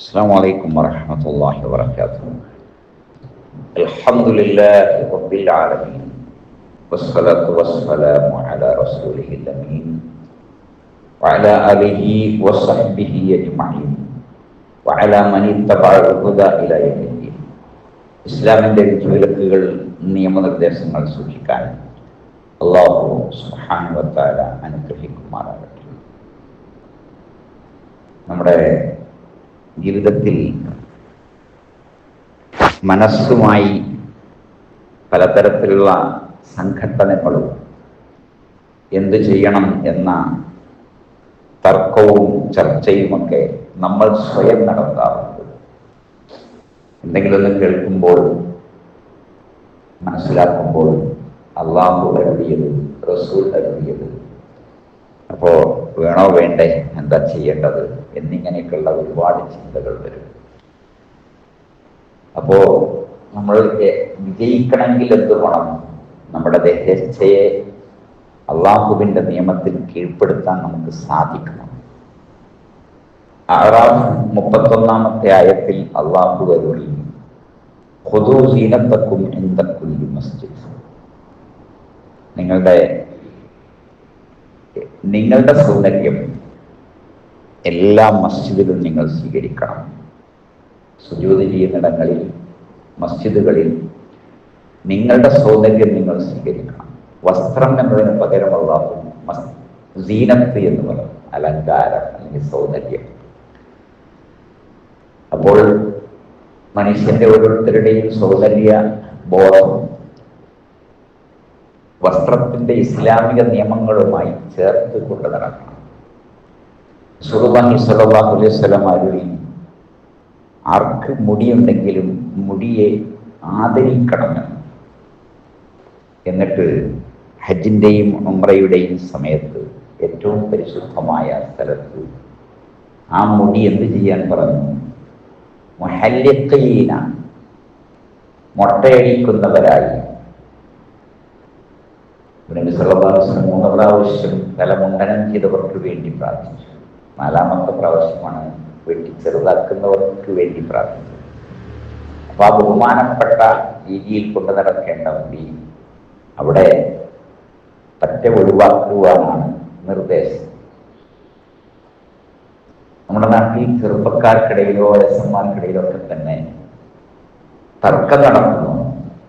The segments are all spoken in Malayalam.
السلام عليكم ورحمة الله وبركاته الحمد لله رب العالمين والصلاة والسلام على رسوله الأمين وعلى آله وصحبه أجمعين وعلى من اتبع الهدى إلى يوم الدين ഇസ്ലാമിൻ്റെ വിലക്കുകൾ നിയമനിർദ്ദേശങ്ങൾ സൂക്ഷിക്കാൻ അള്ളാഹു സുഹാനുവത്താല അനുഗ്രഹിക്കുമാറാകട്ടെ നമ്മുടെ ജീവിതത്തിൽ മനസ്സുമായി പലതരത്തിലുള്ള സംഘട്ടനങ്ങളും എന്തു ചെയ്യണം എന്ന തർക്കവും ചർച്ചയുമൊക്കെ നമ്മൾ സ്വയം നടത്താറുണ്ട്. എന്തെങ്കിലുമൊന്നും കേൾക്കുമ്പോൾ മനസ്സിലാക്കുമ്പോൾ അള്ളാഹു കരുതിയത് റസൂൽ കരുതിയത് അപ്പോൾ വേണോ വേണ്ടേ? എന്താ ചെയ്യേണ്ടത് എന്നിങ്ങനെയൊക്കെയുള്ള ഒരുപാട് ചിന്തകൾ വരും. അപ്പോൾ നമ്മൾ വിജയിക്കണമെങ്കിൽ എന്ത് വേണം? നമ്മുടെ ദേഹേച്ഛയെ അള്ളാഹുവിന്റെ നിയമത്തിൽ കീഴ്പ്പെടുത്താൻ നമുക്ക് സാധിക്കണം. ആറാം മുപ്പത്തൊന്നാമത്തെ ആയത്തിൽ അള്ളാഹു അരുളി ഹുദൂ സീനത്തക്കും എന്തക്കുല്ലി മസ്ജിദ്. നിങ്ങളുടെ നിങ്ങളുടെ സൗന്ദര്യം എല്ലാ മസ്ജിദിലും നിങ്ങൾ സ്വീകരിക്കണം. സുജൂതി ചെയ്യുന്നിടങ്ങളിൽ മസ്ജിദുകളിൽ നിങ്ങളുടെ സൗന്ദര്യം നിങ്ങൾ സ്വീകരിക്കണം. വസ്ത്രം എന്നതിന് പകരമുള്ള സീനത്ത് എന്ന് പറയും. അലങ്കാരം അല്ലെങ്കിൽ സൗന്ദര്യം. അപ്പോൾ മനുഷ്യന്റെ ഓരോരുത്തരുടെയും സൗന്ദര്യ ബോധം വസ്ത്രത്തിന്റെ ഇസ്ലാമിക നിയമങ്ങളുമായി ചേർത്ത് കൊണ്ട് നടക്കണം. സുറുബാഹി സലബാഹു അലൈഹി സ്വലം അരുളി ആർക്ക് മുടിയുണ്ടെങ്കിലും മുടിയെ ആദരിക്കണം. എന്നിട്ട് ഹജ്ജിന്റെയും ഉമ്രയുടെയും സമയത്ത് ഏറ്റവും പരിശുദ്ധമായ സ്ഥലത്ത് ആ മുടി എന്ത് ചെയ്യാൻ പറഞ്ഞു? മൊഹല്യക്കയീന മൊട്ടയടിക്കുന്നവരായി. നബി സല്ലല്ലാഹു മൂന്ന് പ്രാവശ്യം തലമുണ്ടനം ചെയ്തവർക്ക് വേണ്ടി പ്രാർത്ഥിച്ചു. നാലാമത്തെ പ്രാവശ്യമാണ് വെട്ടി ചെറുതാക്കുന്നവർക്ക് വേണ്ടി പ്രാർത്ഥിച്ചത്. അപ്പൊ ആ ബഹുമാനപ്പെട്ട രീതിയിൽ കൊണ്ടു നടക്കേണ്ട മുടി അവിടെ പറ്റ ഒഴിവാക്കുവാനാണ് നിർദ്ദേശം. നമ്മുടെ നാട്ടിൽ ചെറുപ്പക്കാർക്കിടയിലോ വയസ്സന്മാർക്കിടയിലോ ഒക്കെ തന്നെ തർക്കം നടക്കുന്നു.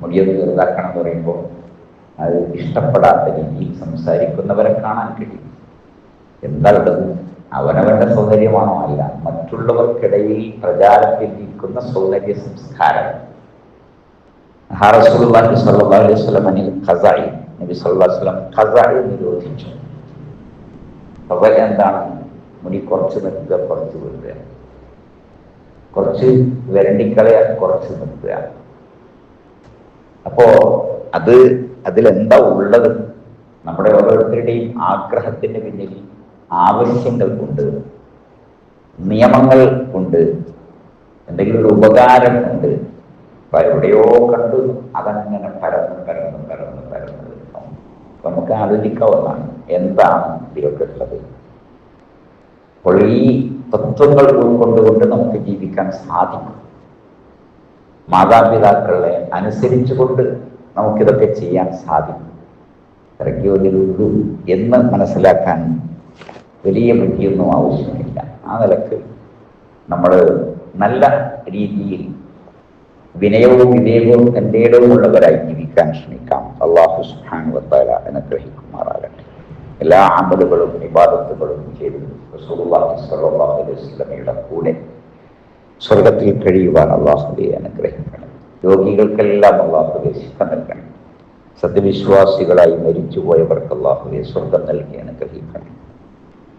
മുടിയത് ചെറുതാക്കണം എന്ന് പറയുമ്പോൾ അത് ഇഷ്ടപ്പെടാത്ത രീതിയിൽ സംസാരിക്കുന്നവരെ കാണാൻ കഴിയും. എന്താ ഉള്ളത് അവനവന്റെ സൗന്ദര്യമാണോ അല്ല മറ്റുള്ളവർക്കിടയിൽ പ്രചാരത്തിലിരിക്കുന്ന സൗന്ദര്യ സംസ്കാരം. ഹാറസുല്ലാഹി സല്ലല്ലാഹു അലൈഹി വസല്ലം അനിൽ ഖസായി നബി അലൈഹി വസല്ലം ഖസായി നിരോധിച്ചു. അവർ എന്താണ്? മുടി കുറച്ച് നിൽക്കുക കുറച്ച് വിടുക കുറച്ച് വരണ്ടിക്കളയ കുറച്ച് നിൽക്കുക. അപ്പോ അത് അതിലെന്താ ഉള്ളത്? നമ്മുടെ ഓരോരുത്തരുടെയും ആഗ്രഹത്തിന് പിന്നിൽ ആവശ്യങ്ങൾ ഉണ്ട് നിയമങ്ങൾ കൊണ്ട് എന്തെങ്കിലും ഒരു ഉപകാരം ഉണ്ട് അപ്പൊ എവിടെയോ കണ്ടു അതങ്ങനെ പരന്ന് പരന്ന് പരന്ന് പരന്ന് അപ്പൊ നമുക്ക് ആലോചിക്കാവുന്നതാണ് എന്താണ് ഇതിലൊക്കെ ഉള്ളത്? അപ്പോൾ ഈ തത്വങ്ങൾ ഉൾക്കൊണ്ടുകൊണ്ട് നമുക്ക് ജീവിക്കാൻ സാധിക്കും. മാതാപിതാക്കളെ അനുസരിച്ചുകൊണ്ട് നമുക്കിതൊക്കെ ചെയ്യാൻ സാധിക്കും. ഇറങ്ങിയതിലുള്ളൂ എന്ന് മനസ്സിലാക്കാൻ വലിയ ബുദ്ധിയൊന്നും ആവശ്യമില്ല. ആ നിലയ്ക്ക് നമ്മൾ നല്ല രീതിയിൽ വിനയവും വിവേകവും തന്റെ ഇടവുമുള്ളവരായി ജീവിക്കാൻ ശ്രമിക്കാം. അള്ളാഹു സുഹാൻ വത്താല അനുഗ്രഹിക്കുമാറാകട്ടെ. എല്ലാ അമലുകളും വിവാദത്തുകളും ചെയ്ത് റസൂലുള്ളാഹിയുടെ കൂടെ സ്വർഗത്തിൽ കഴിയുവാൻ അള്ളാഹുബെ അനുഗ്രഹിക്കണം. രോഗികൾക്കെല്ലാം അള്ളാഹുബെ ശിക്ഷ നൽകണം. സത്യവിശ്വാസികളായി മരിച്ചുപോയവർക്ക് അള്ളാഹുബെ സ്വർഗം നൽകി അനുഗ്രഹിക്കണം.